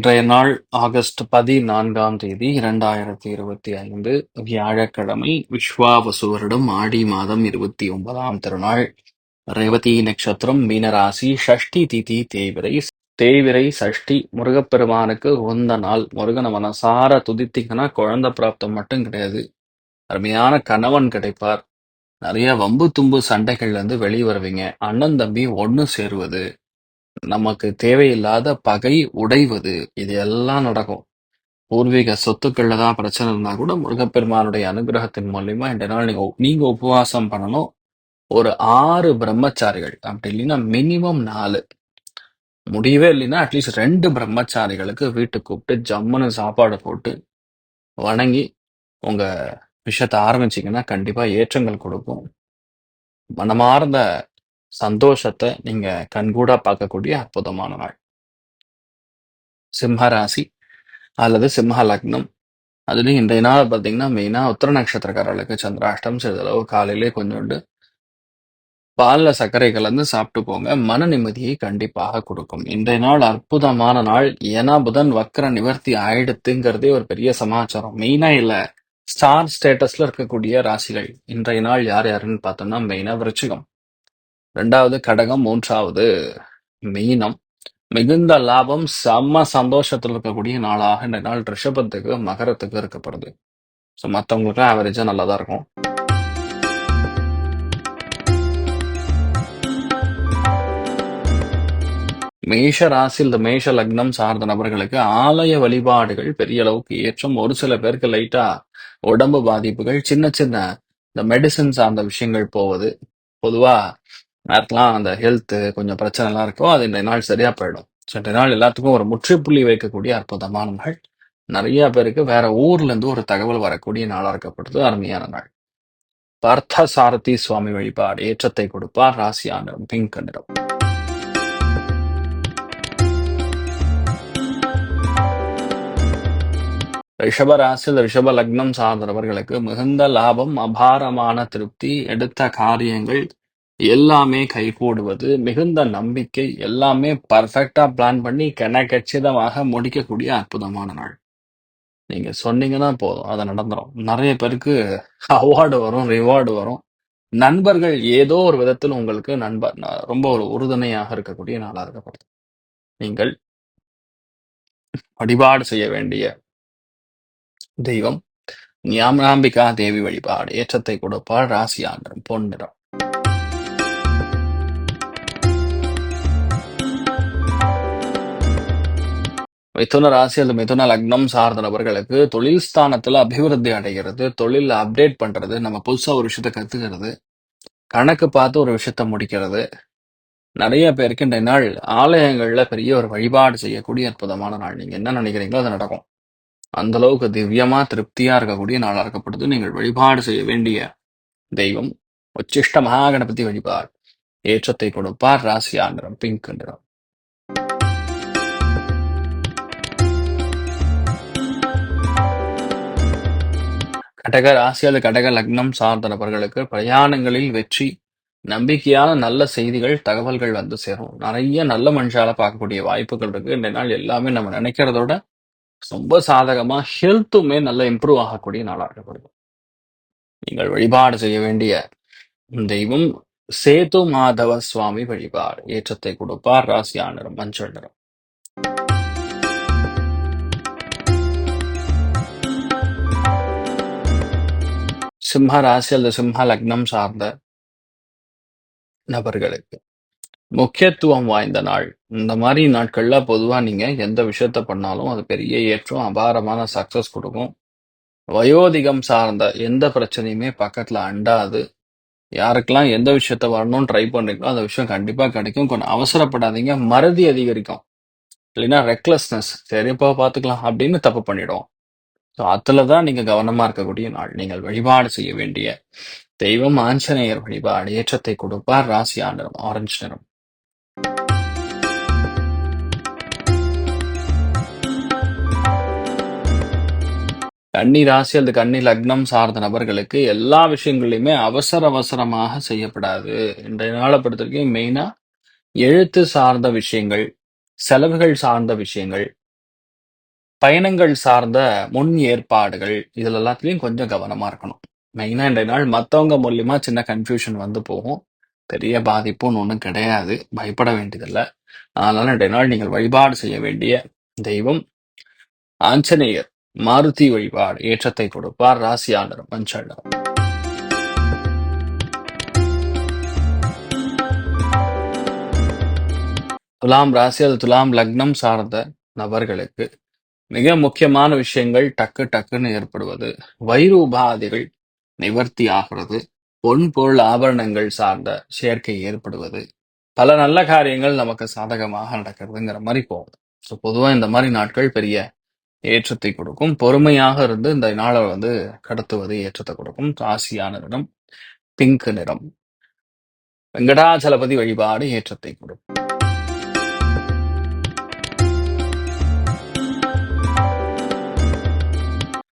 இன்றைய நாள் ஆகஸ்ட் பதினான்காம் தேதி இரண்டாயிரத்தி இருபத்தி ஐந்து வியாழக்கிழமை விஸ்வாவசு வருடம் ஆடி மாதம் இருபத்தி ஒன்பதாம் திருநாள். ரேவதி நட்சத்திரம் மீனராசி ஷஷ்டி திதி தேவிரை தேவிரை சஷ்டி முருகப்பெருமானுக்கு உந்த நாள். முருகனை மனசார துதித்தீங்கன்னா குழந்தை பிராப்தம் மட்டும் கிடையாது. அருமையான கணவன் கிடைப்பார். நிறைய வம்பு தும்பு சண்டைகள்ல இருந்து வெளியே வருவீங்க அண்ணன் தம்பி ஒன்னு சேருவது. நமக்கு தேவையில்லாத பகை உடைவது. இது எல்லாம் நடக்கும். பூர்வீக சொத்துக்கள்ல தான் பிரச்சனை இருந்தா கூட முருகப்பெருமானுடைய அனுகிரகத்தின் மூலியமா இந்த நாள் நீங்க நீங்க உபவாசம் பண்ணணும். ஒரு ஆறு பிரம்மச்சாரிகள். அப்படி இல்லைன்னா மினிமம் நாலு. முடியவே இல்லைன்னா அட்லீஸ்ட் ரெண்டு பிரம்மச்சாரிகளுக்கு வீட்டுக்கு கூப்பிட்டு ஜம்முன்னு சாப்பாடு போட்டு வணங்கி உங்க விஷயத்தை ஆரம்பிச்சீங்கன்னா கண்டிப்பா ஏற்றங்கள் கொடுக்கும். மனமார்ந்த சந்தோஷத்தை நீங்க கண்கூடா பார்க்கக்கூடிய அற்புதமான நாள். சிம்மராசி அல்லது சிம்ம லக்னம். அதுலேயும் இன்றைய நாள் பார்த்தீங்கன்னா மெயினா உத்தர நட்சத்திரக்காரர்களுக்கு சந்திராஷ்டம் சிறிதளவு காலையிலே கொஞ்சோண்டு பால்ல சர்க்கரை கலந்து சாப்பிட்டு போங்க. மன நிம்மதியை கண்டிப்பாக கொடுக்கும். இன்றைய நாள் அற்புதமான நாள். ஏன்னா புதன் வக்கர நிவர்த்தி ஆயிடுத்துங்கிறதே ஒரு பெரிய சமாச்சாரம். மெயினா இல்ல ஸ்டார் ஸ்டேட்டஸ்ல இருக்கக்கூடிய ராசிகள். இன்றைய நாள் யார் யாருன்னு பார்த்தோம்னா மெயினா விருச்சிகம். ரெண்டாவது கடகம் மூன்றாவது மீனம். மிகுந்த லாபம் செம்ம சந்தோஷத்தில் இருக்கக்கூடிய நாளாக இந்த நாள் ரிஷபத்துக்கு மகரத்துக்கு இருக்கப்படுது ஸோ மற்றவங்களுக்கு ஆவரேஜா நல்லா தான் இருக்கும். மேஷ ராசி இந்த மேஷ லக்னம் சார்ந்த நபர்களுக்கு ஆலய வழிபாடுகள் பெரிய அளவுக்கு ஏற்றம். ஒரு சில பேருக்கு லைட்டா உடம்பு பாதிப்புகள் சின்ன சின்ன இந்த மெடிசன் சார்ந்த விஷயங்கள் போவது. பொதுவா யாருக்கெல்லாம் அந்த ஹெல்த் கொஞ்சம் பிரச்சனை எல்லாம் இருக்கோ அது இந்த நாள் சரியா போயிடும். ஸோ இந்த நாள் எல்லாத்துக்கும் ஒரு முற்றுப்புள்ளி வைக்கக்கூடிய அற்புதமான நாள். நிறைய பேருக்கு வேற ஊர்ல இருந்து ஒரு தகவல் வரக்கூடிய நாளா இருக்கப்படுது அருமையான நாள். பார்த்த சாரதி சுவாமி வழிபாடு ஏற்றத்தை கொடுப்பார் ராசியான பிங்க் நிறம் ரிஷப ராசியில் ரிஷப லக்னம் சார்ந்தவர்களுக்கு மிகுந்த லாபம் அபாரமான திருப்தி எடுத்த காரியங்கள் எல்லாமே கைகூடுவது மிகுந்த நம்பிக்கை எல்லாமே பர்ஃபெக்டா பிளான் பண்ணி கன கச்சிதமாக முடிக்கக்கூடிய அற்புதமான நாள். நீங்க சொன்னீங்கன்னா போதும் அதை நடந்துரும். நிறைய பேருக்கு அவார்டு வரும் ரிவார்டு வரும். நண்பர்கள் ஏதோ ஒரு விதத்தில் உங்களுக்கு நண்பர் ரொம்ப ஒரு உறுதுணையாக இருக்கக்கூடிய நாளாக இருக்கப்படுது நீங்கள் வழிபாடு செய்ய வேண்டிய தெய்வம் ஞாபகாம்பிகா தேவி வழிபாடு ஏற்றத்தை கொடுப்பாள் ராசி ஆண்டரும் பொன்னிறம் மிதுன ராசி அல்லது மிதுன லக்னம் சார்ந்த நபர்களுக்கு தொழில் ஸ்தானத்துல அபிவிருத்தி அடைகிறது. தொழில் அப்டேட் பண்றது நம்ம புதுசா ஒரு விஷயத்த கத்துக்கிறது கணக்கு பார்த்து ஒரு விஷயத்த முடிக்கிறது. நிறைய பேருக்கு இந்த நாள் ஆலயங்கள்ல பெரிய ஒரு வழிபாடு செய்யக்கூடிய அற்புதமான நாள். நீங்க என்ன நினைக்கிறீங்களோ அது நடக்கும். அந்த அளவுக்கு திவ்யமா திருப்தியா இருக்கக்கூடிய நாளா இருக்கப்படுது. நீங்கள் வழிபாடு செய்ய வேண்டிய தெய்வம் உச்சிஷ்ட மகாகணபதி வழிபாடு. ஏற்றத்தை கொடுப்பார் ராசி ஆந்திரம் பிங்க் நிறம் கடக ராசி அல்லது கடக லக்னம் சார்ந்த நபர்களுக்கு பிரயாணங்களில் வெற்றி நம்பிக்கையான நல்ல செய்திகள் தகவல்கள் வந்து சேரும். நிறைய நல்ல மனுஷால பார்க்கக்கூடிய வாய்ப்புகள் இருக்கு. இந்த நாள் எல்லாமே நம்ம நினைக்கிறதோட ரொம்ப சாதகமா ஹெல்த்துமே நல்ல இம்ப்ரூவ் ஆகக்கூடிய நாளாக இருக்கப்படுது நீங்கள் வழிபாடு செய்ய வேண்டிய தெய்வம் சேது மாதவ சுவாமி வழிபாடு. ஏற்றத்தை கொடுப்பார். ராசியா நிறம் மஞ்சள் நிறம். சிம்ம ராசி அல்லது சிம்ம லக்னம் சார்ந்த நபர்களுக்கு. முக்கியத்துவம் வாய்ந்த நாள். இந்த மாதிரி நாட்கள்ல பொதுவா நீங்க எந்த விஷயத்த பண்ணாலும் அது பெரிய ஏற்றம் அபாரமான சக்சஸ் கொடுக்கும். வயோதிகம் சார்ந்த எந்த பிரச்சனையுமே பக்கத்துல அண்டாது. யாருக்கெல்லாம் எந்த விஷயத்த வரணும்னு ட்ரை பண்றீங்களோ அந்த விஷயம் கண்டிப்பா கிடைக்கும். கொஞ்சம் அவசரப்படாதீங்க. மறதி அதிகரிக்கும். இல்லைன்னா ரெக்லஸ்னஸ் சரிப்பா பார்த்துக்கலாம் அப்படின்னு தப்பு பண்ணிடும் ஸோ அதில் தான் நீங்க கவனமா இருக்கக்கூடிய நாள். நீங்கள் வழிபாடு செய்ய வேண்டிய தெய்வம் ஆஞ்சநேயர் வழிபாடு ஏற்றத்தை கொடுப்பார் ராசி நிறம் ஆரஞ்சு நிறம். கன்னி ராசி அல்லது கன்னி லக்னம் சார்ந்த நபர்களுக்கு எல்லா விஷயங்களையுமே அவசர அவசரமாக செய்யப்படாது. இன்றைய நாளை பொறுத்த வரைக்கும் மெயினா எழுத்து சார்ந்த விஷயங்கள் செலவுகள் சார்ந்த விஷயங்கள் பயணங்கள் சார்ந்த முன் ஏற்பாடுகள் இதில் எல்லாத்துலேயும் கொஞ்சம் கவனமா இருக்கணும். மெயினாக இன்றைய நாள் மற்றவங்க மூலியமா சின்ன கன்ஃபியூஷன் வந்து போகும். பெரிய பாதிப்புன்னு ஒன்றும் கிடையாது. பயப்பட வேண்டியதில்லை. அதனால இன்றைய நாள் நீங்கள் வழிபாடு செய்ய வேண்டிய தெய்வம் ஆஞ்சநேயர். மாருதி வழிபாடு ஏற்றத்தை கொடுப்பார். ராசியாளர் மஞ்சள் நிறம். துலாம் ராசி அது துலாம் லக்னம் சார்ந்த நபர்களுக்கு மிக முக்கியமான விஷயங்கள் டக்கு டக்குன்னு ஏற்படுவது. வயிறு உபாதைகள் நிவர்த்தி ஆகிறது. பொன் பொருள் ஆபரணங்கள் சார்ந்த சேர்க்கை ஏற்படுவது. பல நல்ல காரியங்கள் நமக்கு சாதகமாக நடக்கிறதுங்கிற மாதிரி போகும். ஸோ பொதுவாக இந்த மாதிரி நாட்கள் பெரிய ஏற்றத்தை கொடுக்கும். பொறுமையாக இருந்து இந்த நாளை வந்து கடத்துவது ஏற்றத்தை கொடுக்கும். ராசியான நிறம் பிங்க் நிறம். வெங்கடாச்சலபதி வழிபாடு ஏற்றத்தை கொடுக்கும்.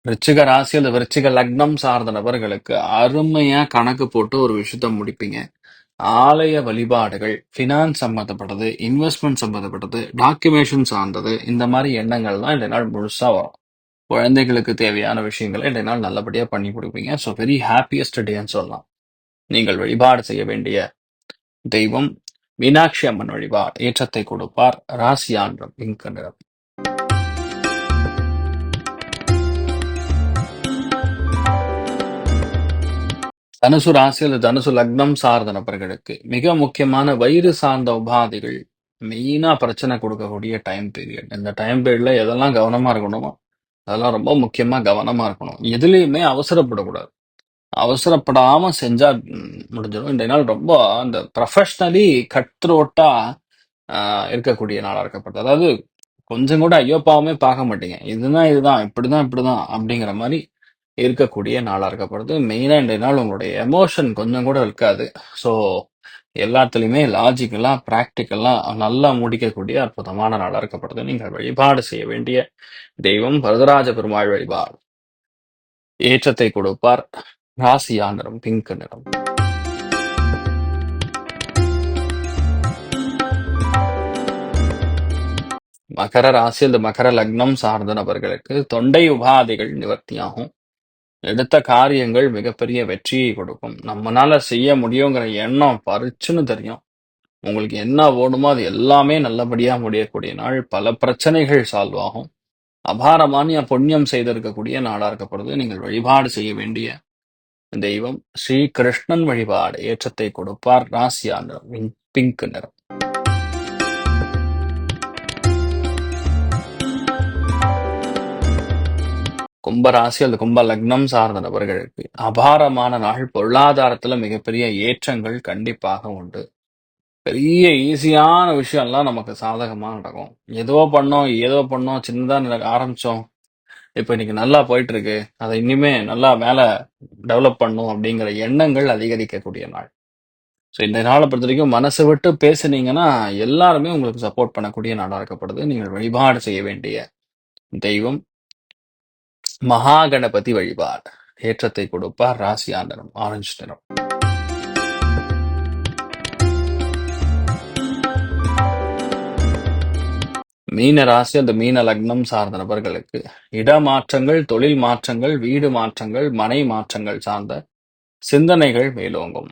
விருச்சிக ராசி அல்லது விருச்சிக லக்னம் சார்ந்த நபர்களுக்கு அருமையா கணக்கு போட்டு ஒரு விஷயத்த முடிப்பீங்க. ஆலய வழிபாடுகள் ஃபினான்ஸ் சம்மந்தப்பட்டது இன்வெஸ்ட்மெண்ட் சம்மந்தப்பட்டது டாக்குமெண்டேஷன் சார்ந்தது இந்த மாதிரி எண்ணங்கள்லாம் இந்த நாள் முழுசா வரும். குழந்தைகளுக்கு தேவையான விஷயங்களை இந்த நாள் நல்லபடியா பண்ணி கொடுப்பீங்க. ஸோ வெரி ஹாப்பியஸ்ட் டேன்னு சொல்லலாம். நீங்கள் வழிபாடு செய்ய வேண்டிய தெய்வம் மீனாட்சி அம்மன் வழிபாடு ஏற்றத்தை கொடுப்பார். ராசியான்றம் பிங்க் நிறம் தனுசு ராசி அல்லது தனுசு லக்னம் சார்ந்த நபர்களுக்கு மிக முக்கியமான வயிறு சார்ந்த உபாதைகள் மெயினா பிரச்சனை கொடுக்கக்கூடிய டைம் பீரியட் இந்த டைம் பீரியட்ல எதெல்லாம் கவனமா இருக்கணுமோ அதெல்லாம் ரொம்ப முக்கியமா கவனமா இருக்கணும். எதுலேயுமே அவசரப்படக்கூடாது. அவசரப்படாம செஞ்சால் முடிஞ்சிடும். இந்த நாள் ரொம்ப அந்த ப்ரொஃபஷ்னலி கட்ரோட்டா இருக்கக்கூடிய நாளாக இருக்கப்படுது. அதாவது கொஞ்சம் கூட ஐயோ பாவமே பார்க்க மாட்டீங்க. இதுதான் இதுதான் இப்படிதான் இப்படிதான் அப்படிங்கிற மாதிரி இருக்கக்கூடிய நாளா இருக்கப்படுது. மெயினாக இந்த நாள் உங்களுடைய எமோஷன் கொஞ்சம் கூட இருக்காது. ஸோ எல்லாத்துலயுமே லாஜிக்கலா ப்ராக்டிக்கலா நல்லா முடிக்கக்கூடிய அற்புதமான நாளா இருக்கப்படுது. நீங்கள் வழிபாடு செய்ய வேண்டிய தெய்வம் வரதராஜ பெருமாள் வழிபாடு. ஏற்றத்தை கொடுப்பார். ராசியா நிறம் பிங்க் நிறம். மகர ராசி அல்லது மகர லக்னம் சார்ந்த நபர்களுக்கு தொண்டை உபாதைகள் நிவர்த்தியாகும். எடுத்த காரியங்கள் மிகப்பெரிய வெற்றியை கொடுக்கும். நம்மனால செய்ய முடியுங்கிற எண்ணம் பறிச்சுன்னு தெரியும். உங்களுக்கு என்ன ஓடுமோ அது எல்லாமே நல்லபடியா முடியக்கூடிய நாள். பல பிரச்சனைகள் சால்வ் ஆகும். அபாரமான புண்ணியம் செய்திருக்கக்கூடிய நாளா இருக்கப்படுது நீங்கள் வழிபாடு செய்ய வேண்டிய தெய்வம். ஸ்ரீ கிருஷ்ணன் வழிபாடு ஏற்றத்தை கொடுப்பார். ராசியா நிறம் பிங்க் நிறம். கும்பராசி அல்லது கும்ப லக்னம் சார்ந்த நபர்களுக்கு அபாரமான நாள். பொருளாதாரத்துல மிகப்பெரிய ஏற்றங்கள் கண்டிப்பாக உண்டு. பெரிய ஈஸியான விஷயம்லாம் நமக்கு சாதகமா நடக்கும். ஏதோ பண்ணோம் ஏதோ பண்ணோம் சின்னதாக நடக்க ஆரம்பிச்சோம். இப்போ இன்னைக்கு நல்லா போயிட்டு இருக்கு அதை இனிமே நல்லா மேல டெவலப் பண்ணும் அப்படிங்கிற எண்ணங்கள் அதிகரிக்கக்கூடிய நாள். ஸோ இந்த நாளை பொறுத்த வரைக்கும் மனசு விட்டு பேசுனீங்கன்னா எல்லாருமே உங்களுக்கு சப்போர்ட் பண்ணக்கூடிய நாளாக இருக்கப்படுது. நீங்கள் வழிபாடு செய்ய வேண்டிய தெய்வம். மகா கணபதி வழிபாடு. ஏற்றத்தை கொடுப்பார் ராசியா நிறம் ஆரஞ்சு நிறம் மீன ராசி அந்த மீன லக்னம் சார்ந்த நபர்களுக்கு இடமாற்றங்கள் தொழில் மாற்றங்கள் வீடு மாற்றங்கள் மனை மாற்றங்கள் சார்ந்த சிந்தனைகள் மேலோங்கும்.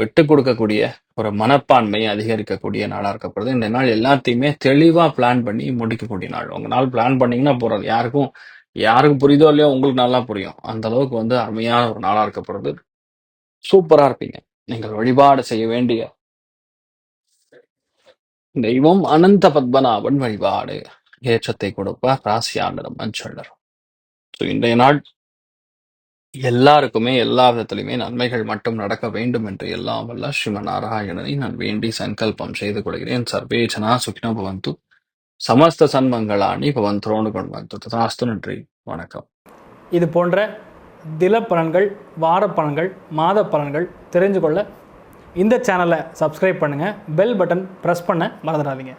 விட்டு கொடுக்கக்கூடிய ஒரு மனப்பான்மை அதிகரிக்கக்கூடிய நாளா இருக்கப்படுது. இந்த நாள் எல்லாத்தையுமே தெளிவா பிளான் பண்ணி முடிக்கக்கூடிய நாள். உங்க நாள் பிளான் பண்ணீங்கன்னா போறது யாருக்கும் யாருக்கு புரியுதோ இல்லையோ உங்களுக்கு நல்லா புரியும். அந்த அளவுக்கு வந்து அருமையான ஒரு நாளா போகிறது சூப்பரா இருப்பீங்க. நீங்கள் வழிபாடு செய்ய வேண்டிய தெய்வம் அனந்த பத்மநாபன் வழிபாடு. ஏற்றத்தை கொடுப்பார் ஆண்டனம் மஞ்சள்ளர் ஸோ இன்றைய நாள் எல்லாருக்குமே எல்லா விதத்திலுமே நன்மைகள் மட்டும் நடக்க வேண்டும் என்று எல்லாம் வல்ல ஸ்ரீமன் நாராயணனை நான் வேண்டி சங்கல்பம் செய்து கொள்கிறேன். சர்வே ஜனா சமஸ்த சன்மங்களாணி பவந்தோனு கொண்டு ததாஸ்து நன்றி. வணக்கம். இது போன்ற தில பலன்கள் வார பலன்கள் மாத பலன்கள் தெரிஞ்சு கொள்ள இந்த சேனலை சப்ஸ்கிரைப் பண்ணுங்கள் பெல் பட்டன் ப்ரெஸ் பண்ண மறந்துடாதீங்க.